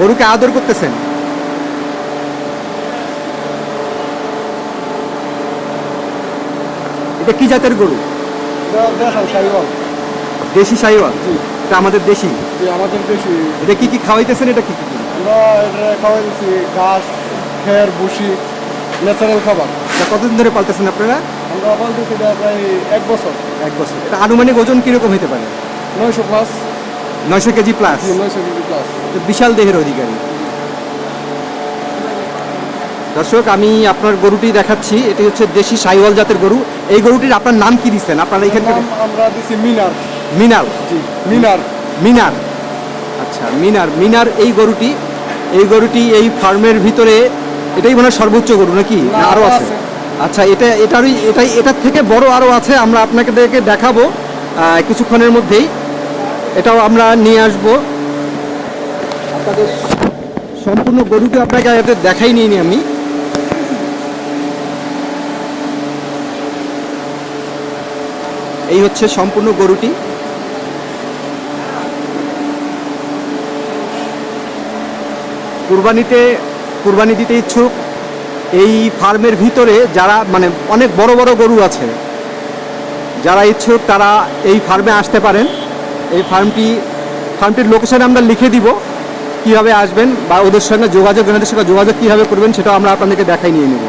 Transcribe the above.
গরুকে আদর করতেছেন। এটা কি জাতের গরু? দেশি সাইওয়াল। এটা আমাদের দেশি? আমাদের দেশি। এটা কি কি খাওয়াইতেছেন এটা কি কি? এটা ঘাস খের ভুসি ন্যাচারাল খাবার। এটা কতদিন ধরে পালতেছেন আপনারা? আমরা বলতেছি এটা প্রায় এক বছর। এক বছর। এটা আনুমানিক ওজন কীরকম হতে পারে? নয়শো প্লাস নয়শো কেজি প্লাস নয়শো কেজি প্লাস বিশাল দেহের অধিকারী। দর্শক আমি আপনার গরুটি দেখাচ্ছি। এটি হচ্ছে দেশি সাইওয়াল জাতের গরু। এই গরুটির আপনার নাম কি দিচ্ছেন? আপনারা নাম আমরা দিচ্ছি মিনার। মিনাল জি মিনার। মিনার। আচ্ছা মিনার। মিনার এই গরুটি এই গরুটি এই ফার্মের ভিতরে এটাই মনে হয় সর্বোচ্চ গরু নাকি? আরও আরও আছে। আচ্ছা এটা এটারই এটাই এটার থেকে বড় আরও আছে। আমরা আপনাকে দেখে দেখাবো কিছুক্ষণের মধ্যেই। এটাও আমরা নিয়ে আসব। সম্পূর্ণ গরুকে আপনাকে এতে দেখাই নিইনি আমি। এই হচ্ছে সম্পূর্ণ গরুটি। কুরবানিতে, কুরবানি দিতে ইচ্ছুক, এই ফার্মের ভিতরে যারা মানে অনেক বড় বড় গরু আছে, যারা ইচ্ছুক তারা এই ফার্মে আসতে পারেন। এই ফার্মটি, ফার্মটির লোকেশান আমরা লিখে দিব, কীভাবে আসবেন বা ওদের সঙ্গে যোগাযোগ এনাদের সঙ্গে যোগাযোগ কীভাবে করবেন সেটাও আমরা আপনাদেরকে দেখাই নিয়ে নেব।